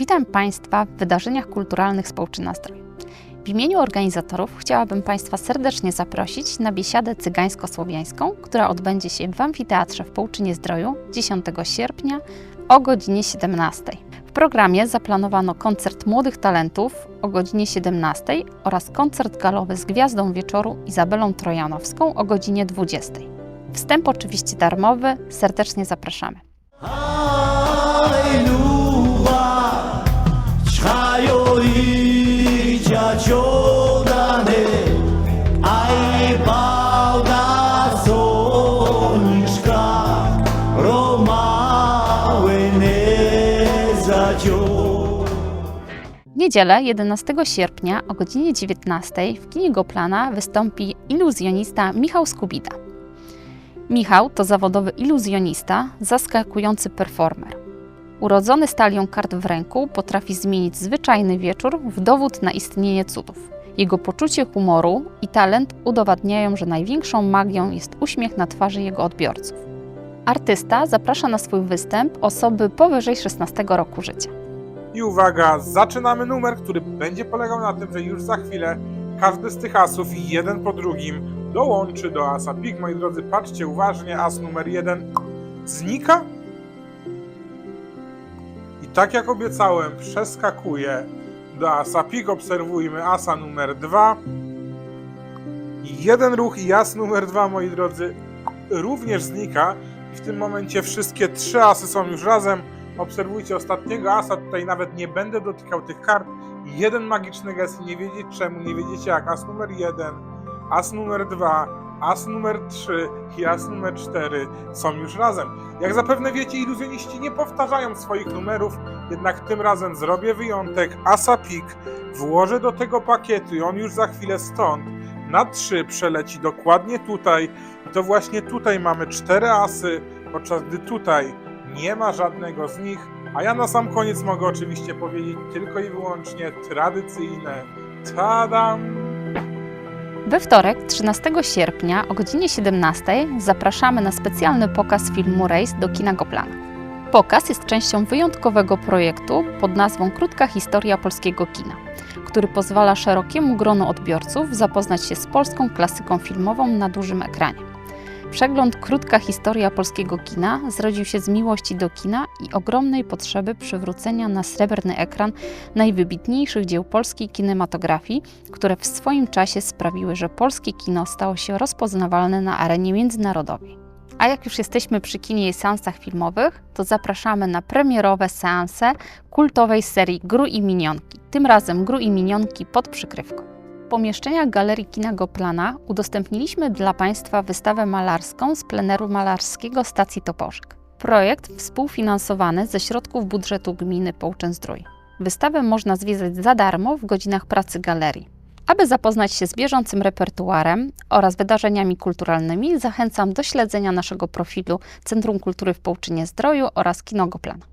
Witam Państwa w wydarzeniach kulturalnych z Połczyna Zdrój. W imieniu organizatorów chciałabym Państwa serdecznie zaprosić na biesiadę cygańsko-słowiańską, która odbędzie się w Amfiteatrze w Połczynie Zdroju 10 sierpnia o godzinie 17. W programie zaplanowano koncert młodych talentów o godzinie 17 oraz koncert galowy z gwiazdą wieczoru Izabelą Trojanowską o godzinie 20. Wstęp oczywiście darmowy, serdecznie zapraszamy. Hallelujah, niedzielę 11 sierpnia o godzinie 19 w kinie Goplana wystąpi iluzjonista Michał Skubida. Michał to zawodowy iluzjonista, zaskakujący performer. Urodzony z talią kart w ręku potrafi zmienić zwyczajny wieczór w dowód na istnienie cudów. Jego poczucie humoru i talent udowadniają, że największą magią jest uśmiech na twarzy jego odbiorców. Artysta zaprasza na swój występ osoby powyżej 16 roku życia. I uwaga, zaczynamy numer, który będzie polegał na tym, że już za chwilę każdy z tych asów, jeden po drugim, dołączy do asa pik. Moi drodzy, patrzcie uważnie, as numer jeden znika. I tak jak obiecałem, przeskakuje do asa pik. Obserwujmy asa numer dwa. Jeden ruch i as numer dwa, moi drodzy, również znika. I w tym momencie wszystkie trzy asy są już razem. Obserwujcie ostatniego asa, tutaj nawet nie będę dotykał tych kart. Jeden magiczny gest nie wiedzieć czemu, nie wiedziecie jak. As numer jeden, as numer dwa, as numer trzy i as numer cztery są już razem. Jak zapewne wiecie, iluzjoniści nie powtarzają swoich numerów, jednak tym razem zrobię wyjątek. Asa pik włożę do tego pakietu i on już za chwilę stąd na trzy przeleci dokładnie tutaj. I to właśnie tutaj mamy cztery asy, podczas gdy tutaj nie ma żadnego z nich, a ja na sam koniec mogę oczywiście powiedzieć tylko i wyłącznie tradycyjne tadam! We wtorek, 13 sierpnia o godzinie 17 zapraszamy na specjalny pokaz filmu Rejs do kina Goplana. Pokaz jest częścią wyjątkowego projektu pod nazwą Krótka historia polskiego kina, który pozwala szerokiemu gronu odbiorców zapoznać się z polską klasyką filmową na dużym ekranie. Przegląd Krótka historia polskiego kina zrodził się z miłości do kina i ogromnej potrzeby przywrócenia na srebrny ekran najwybitniejszych dzieł polskiej kinematografii, które w swoim czasie sprawiły, że polskie kino stało się rozpoznawalne na arenie międzynarodowej. A jak już jesteśmy przy kinie i seansach filmowych, to zapraszamy na premierowe seanse kultowej serii Gru i Minionki. Tym razem Gru i Minionki pod przykrywką. Pomieszczeniach Galerii Kina Goplana udostępniliśmy dla Państwa wystawę malarską z pleneru malarskiego stacji Toporzek. Projekt współfinansowany ze środków budżetu gminy Połczyn-Zdrój. Wystawę można zwiedzać za darmo w godzinach pracy galerii. Aby zapoznać się z bieżącym repertuarem oraz wydarzeniami kulturalnymi, zachęcam do śledzenia naszego profilu Centrum Kultury w Połczynie Zdroju oraz Kino Goplana.